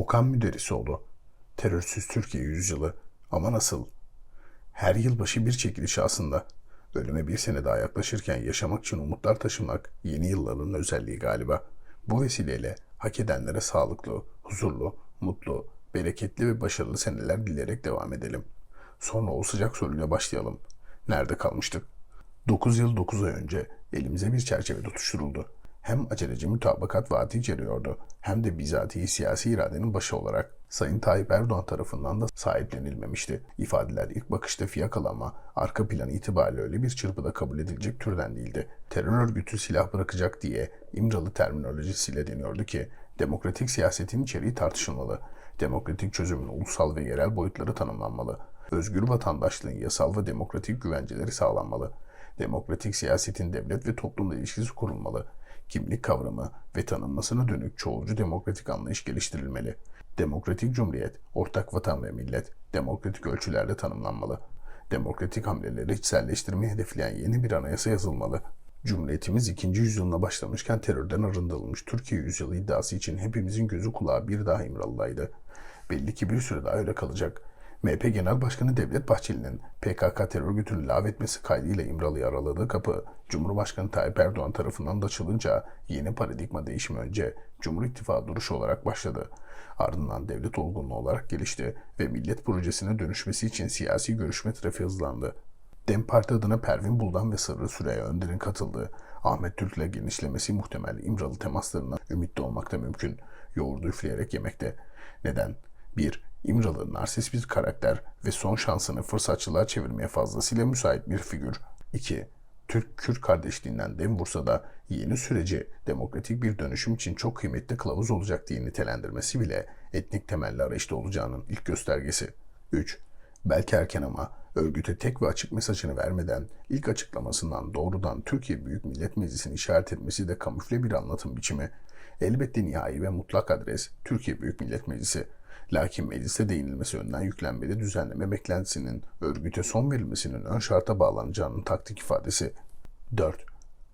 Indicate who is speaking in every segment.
Speaker 1: Okan Müderrisoğlu. Terörsüz Türkiye yüzyılı. Ama nasıl? Her yılbaşı bir çekiliş aslında. Ölüme bir sene daha yaklaşırken yaşamak için umutlar taşımak yeni yılların özelliği galiba. Bu vesileyle hak edenlere sağlıklı, huzurlu, mutlu, bereketli ve başarılı seneler dileyerek devam edelim. Sonra o sıcak soruyla başlayalım. Nerede kalmıştık? 9 yıl 9 ay önce elimize bir çerçeve tutuşturuldu. Hem aceleci mütabakat vaati içeriyordu hem de bizatihi siyasi iradenin başı olarak Sayın Tayyip Erdoğan tarafından da sahiplenilmemişti. İfadeler ilk bakışta fiyakalama, arka plan itibariyle öyle bir çırpıda kabul edilecek türden değildi. Terör örgütü silah bırakacak diye İmralı terminolojisiyle deniyordu ki demokratik siyasetin içeriği tartışılmalı. Demokratik çözümün ulusal ve yerel boyutları tanımlanmalı. Özgür vatandaşlığın yasal ve demokratik güvenceleri sağlanmalı. Demokratik siyasetin devlet ve toplumla ilişkisi kurulmalı. Kimlik kavramı ve tanınmasına dönük çoğulcu demokratik anlayış geliştirilmeli. Demokratik cumhuriyet, ortak vatan ve millet demokratik ölçülerde tanımlanmalı. Demokratik hamleleri içselleştirmeyi hedefleyen yeni bir anayasa yazılmalı. Cumhuriyetimiz ikinci yüzyılına başlamışken terörden arındırılmış Türkiye yüzyılı iddiası için hepimizin gözü kulağı bir daha İmralı'daydı. Belli ki bir süre daha öyle kalacak. MHP Genel Başkanı Devlet Bahçeli'nin PKK terör örgütünü lağvetmesi kaydıyla İmralı'ya araladığı kapı, Cumhurbaşkanı Tayyip Erdoğan tarafından da açılınca yeni paradigma değişimi önce Cumhur İttifakı duruşu olarak başladı. Ardından devlet olgunluğu olarak gelişti ve millet projesine dönüşmesi için siyasi görüşme trafiği hızlandı. DEM Parti adına Pervin Buldan ve Sırrı Süreyya Önder'in katıldığı Ahmet Türk'le genişlemesi muhtemel İmralı temaslarına ümitli olmak mümkün. Yoğurdu üfleyerek yemekte. Neden? 1. İmralı narsist bir karakter ve son şansını fırsatçılığa çevirmeye fazlasıyla müsait bir figür. 2. Türk-Kürt kardeşliğinden dem vursa da yeni süreci demokratik bir dönüşüm için çok kıymetli kılavuz olacak diye nitelendirmesi bile etnik temelli arayışta olacağının ilk göstergesi. 3. Belki erken ama örgüte tek ve açık mesajını vermeden ilk açıklamasından doğrudan Türkiye Büyük Millet Meclisi'ni işaret etmesi de kamufle bir anlatım biçimi. Elbette nihai ve mutlak adres Türkiye Büyük Millet Meclisi. Lakin meclise değinilmesi önden yüklenmede düzenleme beklentisinin örgüte son verilmesinin ön şarta bağlanacağının taktik ifadesi. 4.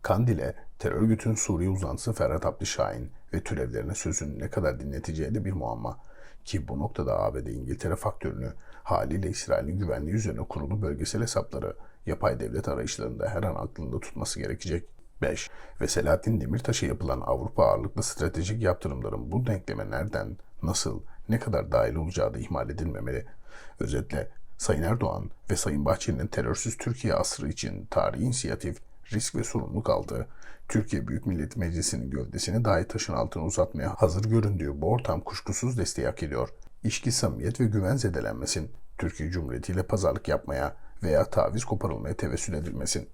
Speaker 1: Kandil'e terör örgütün Suriye uzantısı Ferhat Abdi Şahin ve türevlerine sözünü ne kadar dinleteceği de bir muamma. Ki bu noktada ABD İngiltere faktörünü haliyle İsrail'in güvenliği üzerine kurulu bölgesel hesapları yapay devlet arayışlarında her an aklında tutması gerekecek. 5. Ve Selahattin Demirtaş'a yapılan Avrupa ağırlıklı stratejik yaptırımların bu denkleme nereden, nasıl, ne kadar dahil olacağı da ihmal edilmemeli. Özetle Sayın Erdoğan ve Sayın Bahçeli'nin terörsüz Türkiye asrı için tarihi inisiyatif, risk ve sorumluluk aldığı, Türkiye Büyük Millet Meclisi'nin gövdesini dahi taşın altına uzatmaya hazır göründüğü bu ortam kuşkusuz desteği hak ediyor. İşki samimiyet ve güven zedelenmesin. Türkiye Cumhuriyeti ile pazarlık yapmaya veya taviz koparılmaya tevessül edilmesin.